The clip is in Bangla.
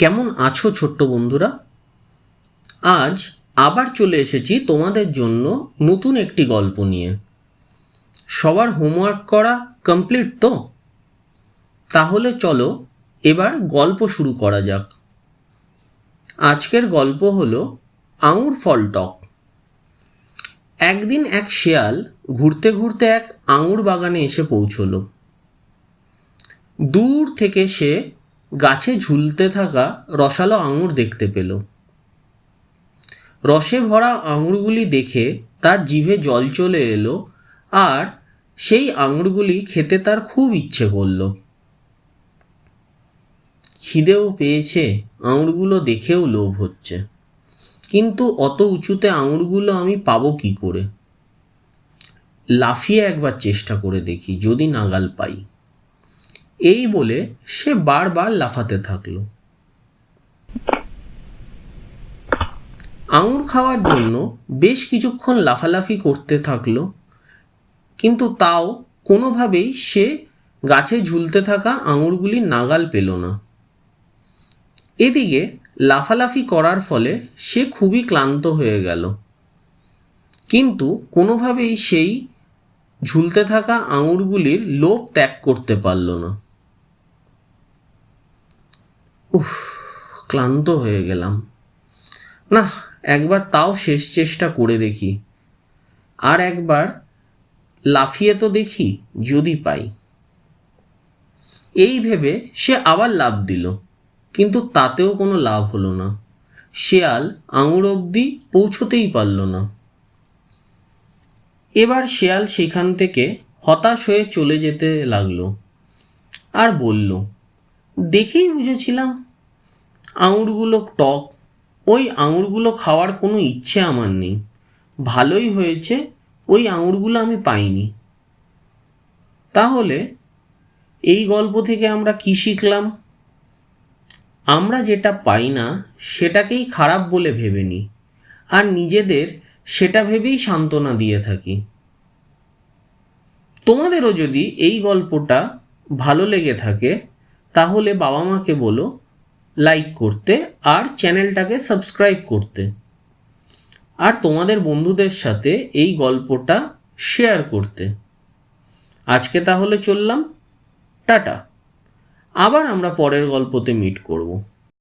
কেমন আছো ছোট্ট বন্ধুরা? আজ আবার চলে এসেছি তোমাদের জন্য নতুন একটি গল্প নিয়ে। সবার হোমওয়ার্ক করা কমপ্লিট তো? তাহলে চলো এবার গল্প শুরু করা যাক। আজকের গল্প হলো আঙুর ফল টক। একদিন এক শেয়াল ঘুরতে ঘুরতে এক আঙুর বাগানে এসে পৌঁছলো। দূর থেকে সে গাছে ঝুলতে থাকা রসালো আঙুর দেখতে পেল। রসে ভরা আঙুরগুলি দেখে তার জিভে জল চলে এলো আর সেই আঙুরগুলি খেতে তার খুব ইচ্ছে করল। খিদেও পেয়েছে, আঙুরগুলো দেখেও লোভ হচ্ছে। কিন্তু অত উঁচুতে আঙুরগুলো আমি পাবো কি করে? লাফিয়ে একবার চেষ্টা করে দেখি, যদি নাগাল পাই। এই বলে সে বারবার লাফাতে থাকল। আঙুর খাওয়ার জন্য বেশ কিছুক্ষণ লাফালাফি করতে থাকল, কিন্তু তাও কোনোভাবেই সে গাছে ঝুলতে থাকা আঙুরগুলি নাগাল পেল না। এদিকে লাফালাফি করার ফলে সে খুবই ক্লান্ত হয়ে গেল। কিন্তু কোনোভাবেই সেই ঝুলতে থাকা আঙুরগুলির লোভ ত্যাগ করতে পারল না। উফ, ক্লান্ত হয়ে গেলাম। না, একবার তাও শেষ চেষ্টা করে দেখি। আর একবার লাফিয়ে তো দেখি, যদি পাই। এই ভেবে সে আবার লাভ দিল, কিন্তু তাতেও কোনো লাভ হলো না। শেয়াল আঙুর অবধি পৌঁছতেই পারল না। এবার শেয়াল সেখান থেকে হতাশ হয়ে চলে যেতে লাগল, আর বলল দেখেই বুঝেছিলাম। আঙুরগুলো টক। ওই আঙুরগুলো খাওয়ার কোনো ইচ্ছে আমার নেই। ভালোই হয়েছে, ওই আঙুরগুলো আমি পাইনি। তাহলে এই গল্প থেকে আমরা কি শিখলাম? আমরা যেটা পাই না, সেটাকেই খারাপ বলে ভেবে নিই। আর নিজেদের সেটা ভেবেই সান্ত্বনা দিয়ে থাকি। তোমাদেরও যদি এই গল্পটা ভালো লেগে থাকে তাহলে বাবা মাকে বলো লাইক করতে আর চ্যানেলটাকে সাবস্ক্রাইব করতে। আর তোমাদের বন্ধুদের সাথে এই গল্পটা শেয়ার করতে। আজকে তাহলে চললাম, টাটা। আবার আমরা পরের গল্পতে মিট করব।